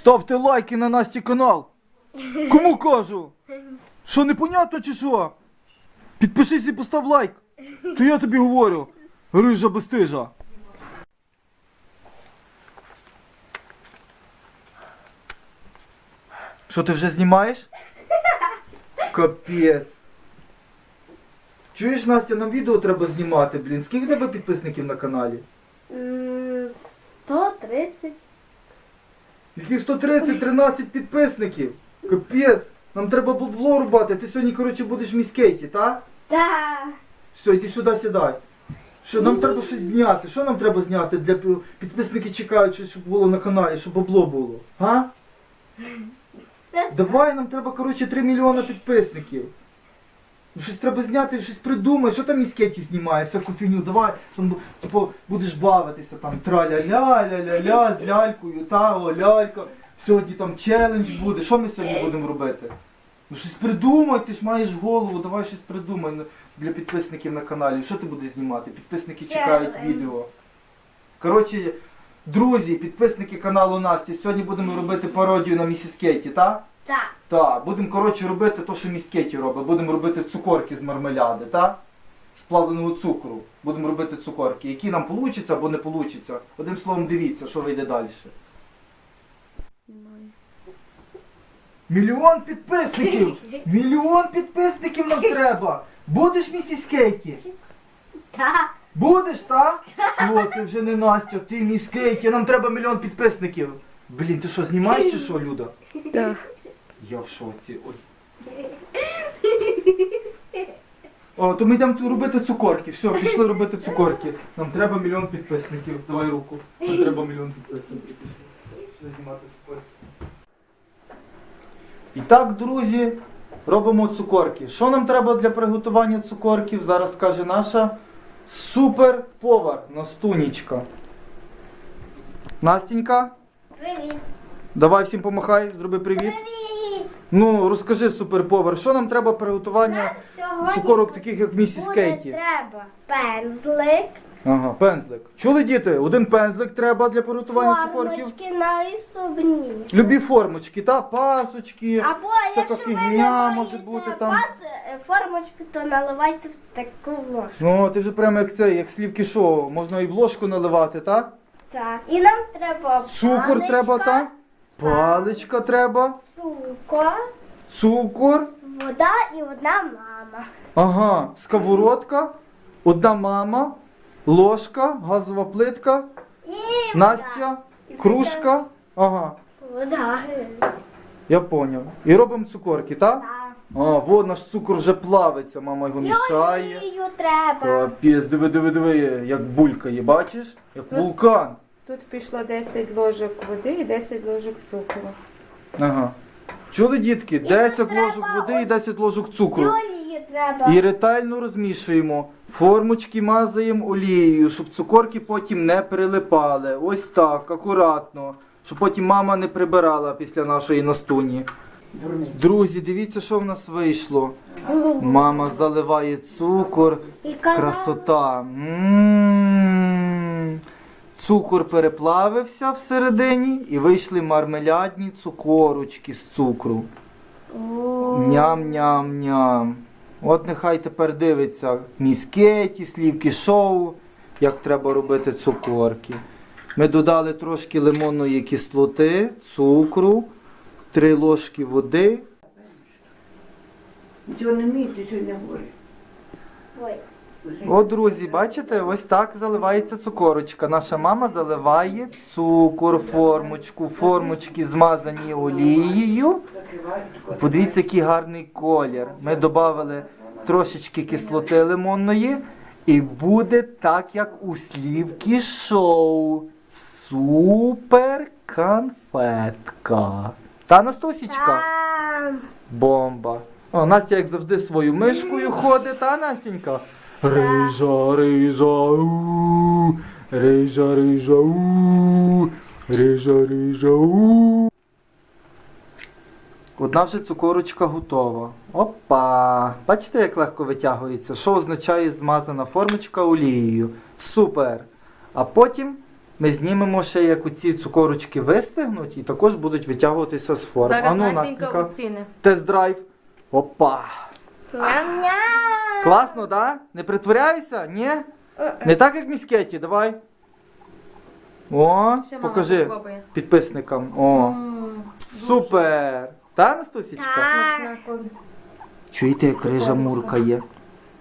Ставте лайки на Насті канал. Кому кажу? Що непонятно чи що? Підпишись і постав лайк. То я тобі говорю. Рижа безстижа. Що ти вже знімаєш? Капець. Чуєш, Настя, нам відео треба знімати, блін. Скільки тебе підписників на каналі? М, 130. Яких 130, 13 підписників. Капець. Нам треба бабло рубати. Ти сьогодні, коротше, будеш в міськейті, так? Да. Все, йди сюди, сідай. Що, нам треба щось зняти. Що нам треба зняти для підписники чекають, щоб було на каналі, щоб бабло було. А? Давай, нам треба, коротше, 3 мільйони підписників. Ну, Щось треба зняти, щось придумай, що там міскеті знімає, всяку фігню, давай, там, типу, будеш бавитися там траля-ля, ля-ля-ля, з лялькою, та, о, лялька. Сьогодні там челендж буде. Що ми сьогодні будемо робити? Ну щось придумай, ти ж маєш голову, давай щось придумай ну, для підписників на каналі. Що ти будеш знімати? Підписники чекають відео. Коротше, друзі, підписники каналу Насті, сьогодні будемо робити пародію на місіс Кейті, так? Так. Так, будемо коротше робити те, що міскеті робить. Будемо робити цукорки з мармеляди, так? З плавленого цукру. Будемо робити цукорки. Які нам получаться або не получаться. Одним словом, дивіться, що вийде далі. Мільйон підписників! Мільйон підписників нам треба! Будеш місіс Кейті? Так. Будеш, так? О, ти вже не Настя, ти міс Кейті, нам треба мільйон підписників. Блін, ти що, знімаєш чи що, Люда? Так. Я в шоці. О, то ми йдемо тут робити цукорки. Все, пішли робити цукорки. Нам треба мільйон підписників. Давай руку. Нам треба мільйон підписників. Пішли знімати цукорки. І так, друзі, робимо цукорки. Що нам треба для приготування цукорків? Зараз скаже наша суперповар Настунічка. Настінька, Привіт. давай всім помахай, зроби привіт. Привіт. Ну, розкажи суперповар, що нам треба приготування Сьогодні цукорок таких, як місіс буде Кейті? треба пензлик, Ага, пензлик. Чули діти? Один пензлик треба для приготування цукорків. формочки найсобніші. Любі формочки, та пасочки, Або всяка якщо ви фігня може бути там. е, формочку, то наливайте в таку ложку. Ну, ти вже прямо як це, як слівки шоу. Можна і в ложку наливати, так? Так. І нам треба Цукор паличка, треба, так? Паличка треба, Цукор, цукор, вода і одна мама. ага, сковородка, одна мама, ложка, газова плитка, І Настя, кружка. Ага, вода. я поняв. І робимо цукорки, так? Так. А, во наш цукор вже плавиться, мама його І мішає. олію треба. Капець, диви, диви, диви, як булькає, бачиш? Як вулкан. Тут пішло 10 ложок води і 10 ложок цукру. Ага. Чули, дітки? 10 треба ложок води і 10 ложок І цукру. олії треба. І ретельно розмішуємо. Формочки мазаємо олією, щоб цукорки потім не прилипали. Ось так, акуратно. Щоб потім мама не прибирала після нашої настуні. Друзі, дивіться, що в нас вийшло. Мама заливає цукор. І казала, Красота. М. Цукор переплавився всередині і вийшли мармелядні цукорочки з цукру. Ням-ням-ням. От нехай тепер дивиться міскеті, слівки шоу, як треба робити цукорки. Ми додали трошки лимонної кислоти, цукру, три ложки води. Нічого не вміють, нічого не говорить. О, друзі, бачите, ось так заливається цукорочка. Наша мама заливає цукор, формочку, формочки змазані олією. Подивіться, який гарний колір. Ми додали трошечки кислоти лимонної, і буде так, як у слівки шоу. Супер конфетка. Та Настусічка? Бомба. О, Настя, як завжди, свою мишкою ходить, та Настенька? Рижа, рижа, у, рижа, рижа, у, рижа, рижа, у. Одна вже цукорочка готова. Опа! Бачите, як легко витягується? Що означає змазана формочка олією? Супер! А потім ми знімемо ще, як оці цукорочки вистигнуть і також будуть витягуватися з форм. Зараз Ану, Настенька оціни. тест-драйв. Опа! Ням-ням. Класно, да? Не притворяйся? Ні? Не так, як міскеті, давай. О, Ще мама покажи попробує. підписникам. О, супер! Та, Настусічка? Так. Чуєте, як рижа мурка є?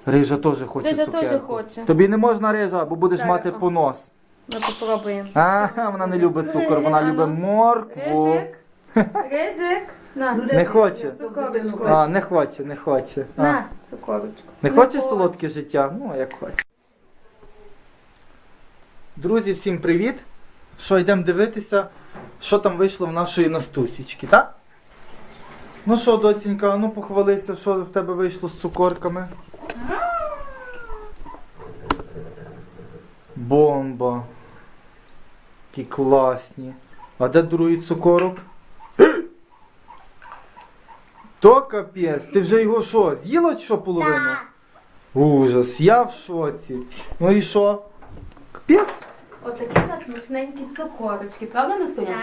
Рижа теж хоче Рижа цукерку. теж хоче. Тобі не можна рижа, бо будеш Зараз, мати о. понос. Ми попробуємо. Ага, вона не любить цукор, вона любить моркву. Рижик. Рижик. На. Ну, Не хоче. Цукорочку. А, не хоче, не хоче. А. На, цукорочку. Не хочеш солодке життя? Ну, як хочеш. Друзі, всім привіт! Що, йдемо дивитися, що там вийшло в нашої Настусічки, так? Ну що, доцінька, ну похвалися, що в тебе вийшло з цукорками. Бомба. Які класні. А де другий цукорок? То капець, ти вже його що, з'їла чи що половину? Ужас, я в шоці. Ну і що? Капець? Отакі у нас смачненькі цукорочки, правда, Настуня?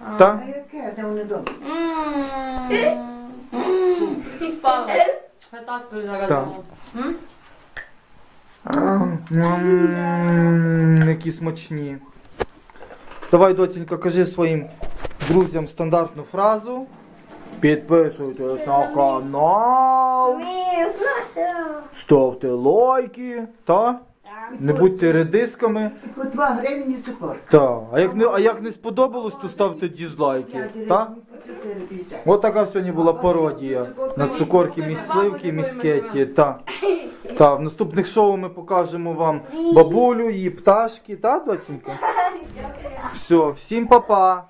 Так. Та? А яке? Де вони дома? Впала. Печатку зараз. Так. М? Ммм, які смачні. Давай, доцінька, кажи своїм друзям стандартну фразу. Підписуйтесь на канал, ставте лайки, та? Не будьте редисками. По 2 гривні цукор. Та. А як не, а як не сподобалось, то ставте дізлайки. Та? От така сьогодні була пародія на цукорки місливки, міскеті. Та. Та, в наступних шоу ми покажемо вам бабулю, її пташки, та, доцінька? Все, всім па-па!